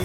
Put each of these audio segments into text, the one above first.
เต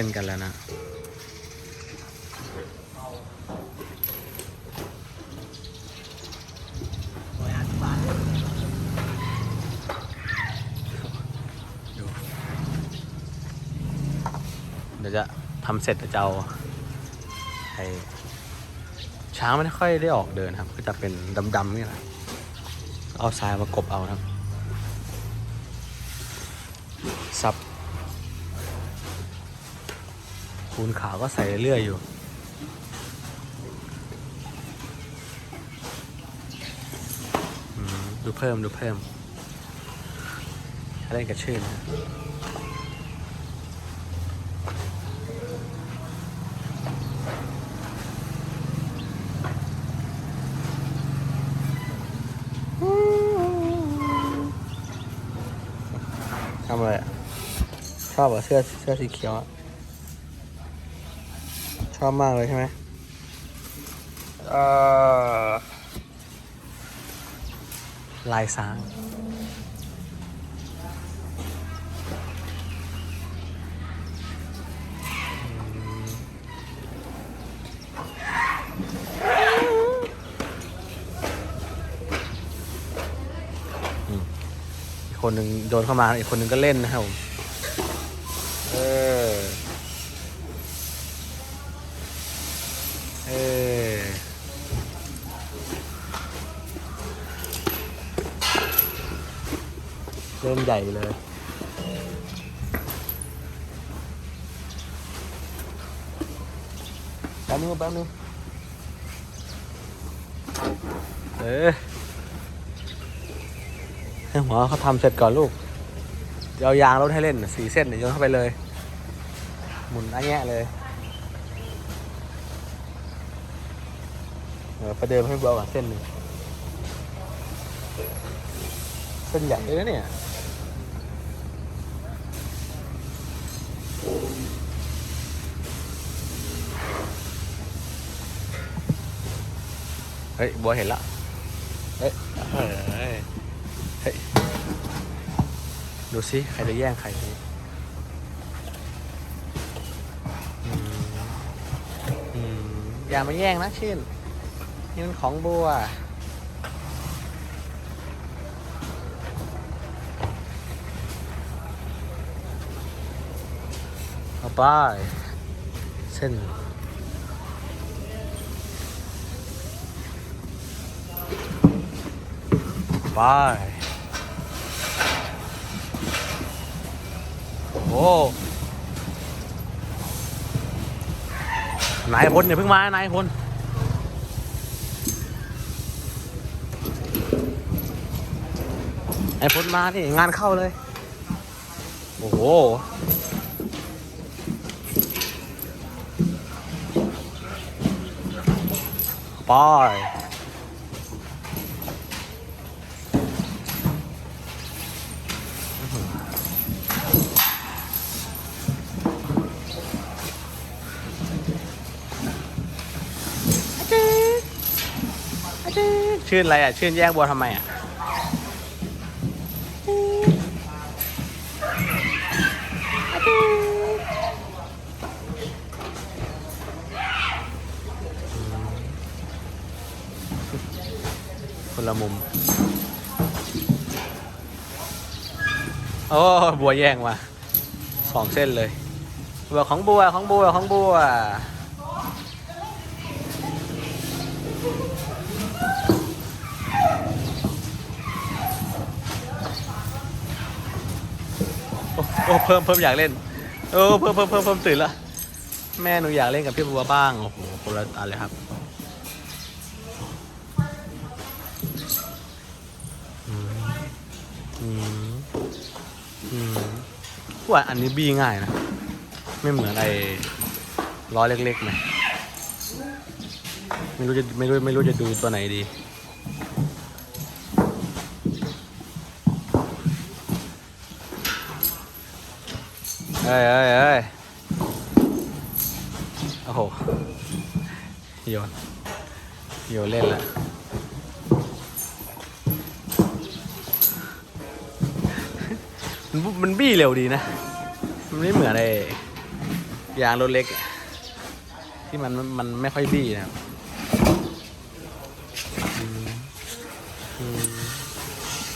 ้นกันแล้วนะ ทำเสร็จจะเอาไอ้ช้างไม่ค่อยได้ออกเดินครับ ก็จะเป็นดำๆนี่แหละเอาทรายมากบเอาครับซับคูณขาวก็ใส่เรื่อยอยู่ ดูเพิ่มดูเพิ่มเล่นกับชื่นนะำอะไรอะชอบเหรอเสื้อเสื้อสีเขียวอะชอบมากเลยใช่ไหมเอ่อลายซ้าง คนหนึ่งโดนเข้ามาอีกคนหนึ่งก็เล่นนะครับผมเออเออเล่นใหญ่เลยแป๊บนึงแป๊บนึงเออ ให้หัวเขาทำเสร็จก่อนลูกเดี๋ยวเอายางรถให้เล่นสีเส้นเดี๋ยวโยนเข้าไปเลย หมุนอะแงะเลยเออประเดิมให้เบาก่อนเส้นหนึ่งเส้นใหญ่เลยนะเนี่ยเฮ้ยบัวเห็นละเฮ้ย ดูสิใครจะแย่งใครทีอืมอืมอย่ามาแย่งนะชื่นนี่มันของบัวเอาไปเส้นไป อ้นายพลเนี่ยเพิ่งมานายพลนายพลมานี่งานเข้าเลย โอ้โหไป ชื่นอะไรอะ ชื่นแยกบัวทำไมอะ คนละมุม โอ้ บัวแย่งมาสองเส้นเลย บัวของบัวของบัวของบัว โอ้โอ้เพิ่มเพิ่มอยากเล่นโอ้เพิ่มเพิ่มเพิ่มเพิ่มตื่นละแม่หนูอยากเล่นกับพี่บัวบ้างโอ้โหคนละอันเลยครับอืมอืมอืมว่าอันนี้บี้ง่ายนะ ไม่เหมือนไอ้ล้อเล็กๆนะไม่รู้จะไม่รู้ไม่รู้จะดูตัวไหนดี เอ้ยเอ้ยเอ้ยโอ้โห โยน โยนเล่นละมันมันบี้เร็วดีนะ มันไม่เหมือนไอ้ยางรถเล็ก ที่มันมันไม่ค่อยบี้นะครับ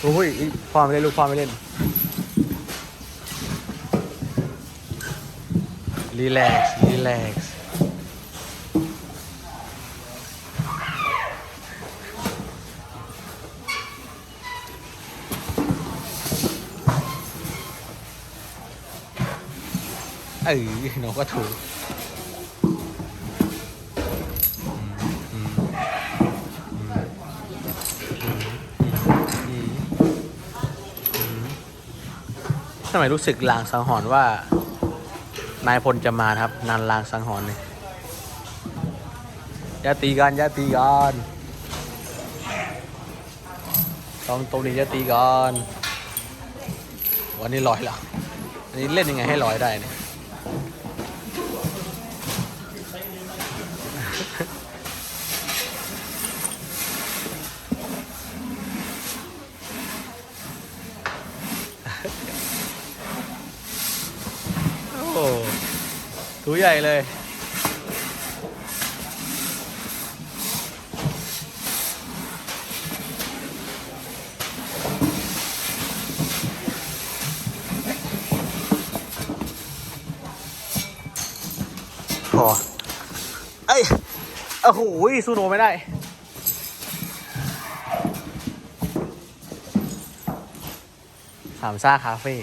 โอ้ยอีพ่อไม่เล่นลูกพ่อไม่เล่น รีแลกซ์รีแลกซ์เออน้องก็ถูกทำไมรู้สึกลางสังหรณ์ว่า นายพลจะมาครับ นานลางสังหรณ์เลยยาตีกันยาตีกันต้องตรงนี้ยาตีกันวันนี้ลอยแล้วอันนี้เล่นยังไงให้ลอยได้เนี่ยโอ้โห ตัวใหญ่เลย พอ เอ้ย โอ้โหสู้โนไม่ได้ สามซ่าคาเฟ่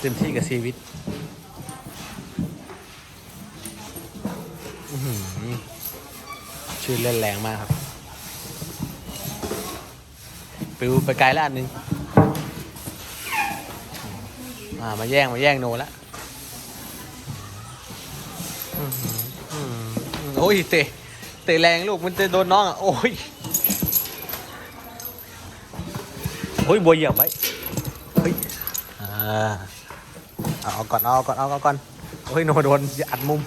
เต็มที่กับชีวิตชื่อเล่นแรงมากครับ ปิวไปไกลแล้วอันหนึงอ่ามาแย่งมาแย่งโนแล้วโอ้ยเตะเตะแรงลูกมันจะโดนน้องอะ โอ้ยโอ้ยบัวเหยียบไว้เฮ้ยอ่า เอาเอาก่อนเอาก่อนเอาก่อนโอ้ยโนโดนอัดมุม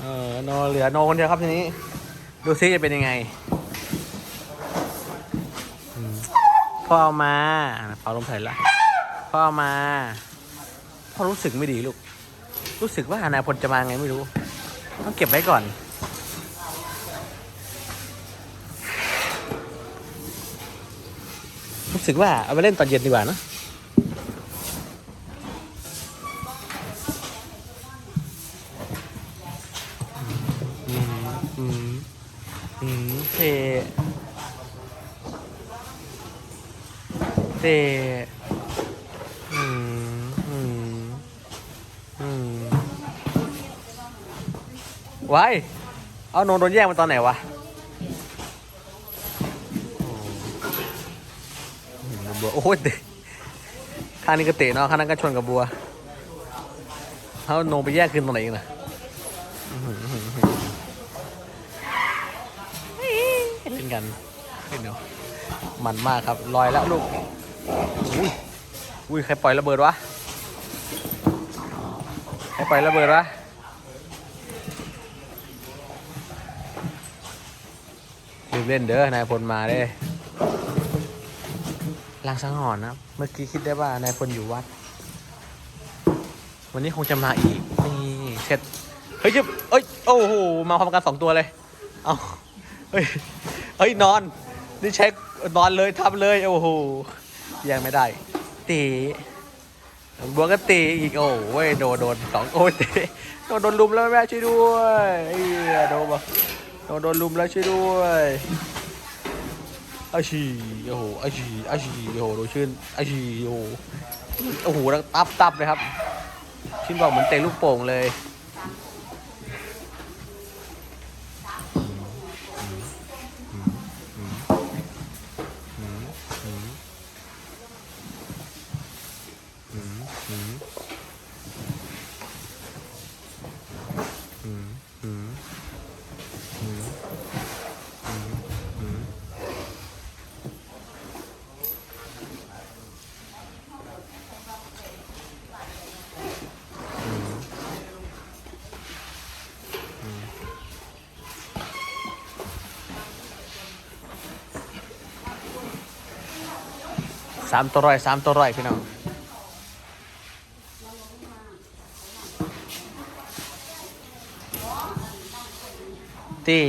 เออโนเหลือโนคนเดียวครับทีนี้ ดูซิจะเป็นยังไงพ่อเอามาเป่าลมใส่ละพ่อเอามาพ่อรู้สึกไม่ดีลูก รู้สึกว่าอนายพลจะมาไงไม่รู้ ต้องเก็บไว้ก่อนรู้สึกว่าเอาไปเล่นตอนเย็นดีกว่านะ เทอืมอืมอืมไว้เอาโนนโดนแย่งมาตอนไหนวะบัวโอ้ยเตะข้างนี้ก็เตะเนาะข้างนั้นก็ชนกับบัวเอาโนนไปแยกคืนตรงไหนอีกนะอื้อหืออื้อหือเล่นกันเล่นเนาะมันมากครับลอยแล้วลูก อุ้ยอุ้ยใครปล่อยระเบิดวะใครปล่อยระเบิดวะรีบเล่นเด้อนายพลมาเด้ลางสังหรณ์นะเมื่อกี้คิดได้ว่านายพลอยู่วัด วันนี้คงจะมาอีกนี่เสร็จเฮ้ยจึ๊บเอ้ยโอ้โหมาพร้อมกันสองตัวเลยเอาเฮ้ยเฮ้ยนอน นี่เช็คนอนเลยทำเลย โอ้โห ยังไม่ได้ ตีบัวก็ตีอีกโอ้ยโดนโดนสองโอ้ยตีโดนโดนลุมแล้วแม่ช่วยด้วยไอ้เหี้ยโดนบอกโดนโดนลุมแล้วช่วยด้วยอาชีโอ้โหอาชีอาชีโอ้โหดูชื่นอาชีโอ้โหโอ้โหตับตับเลยครับชินบอกเหมือนเตะลูกโป่งเลย สามตัวร้อยสามตัวร้อยพี่น้องตี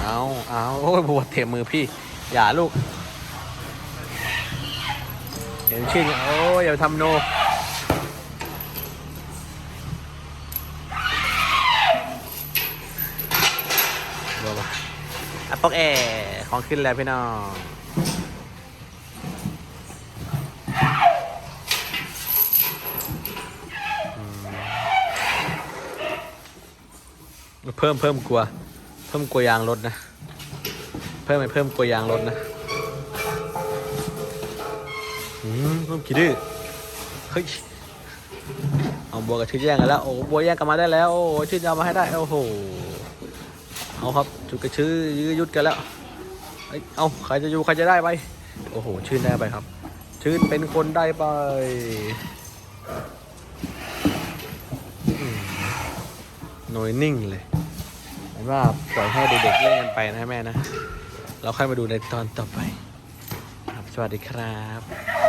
เอาเอาโอ้ยบวชเทมือพี่ อย่าลูก เห็นชื่อโอ้ยอย่าทำโน บัวมาอะปอ กแอของขึ้นแล้วพี่น้องเพิ่มเพิ่มกลัว เพิ่มกลัวยางรถนะ เพิ่มไปเพิ่มกลัวยางรถนะอืมเพิ่มขี้ดื้อเฮ้ยเอาบัวกับชื่อแย่งกันแล้ว โอ้บัวแย่งกันมาได้แล้ว โอ้ชื่อจะเอามาให้ได้ โอ้โห เอาครับจุดกระชื่อยื้อยุดกันแล้วเอ้าใครจะอยู่ใครจะได้ไป โอ้โห ชื่นได้ไปครับ ชื่นเป็นคนได้ไปหน่อยนิ่งเลยเห็นว่าปล่อยให้เด็กๆเล่นกันไปนะแม่นะ เราค่อยมาดูในตอนต่อไป ครับ สวัสดีครับ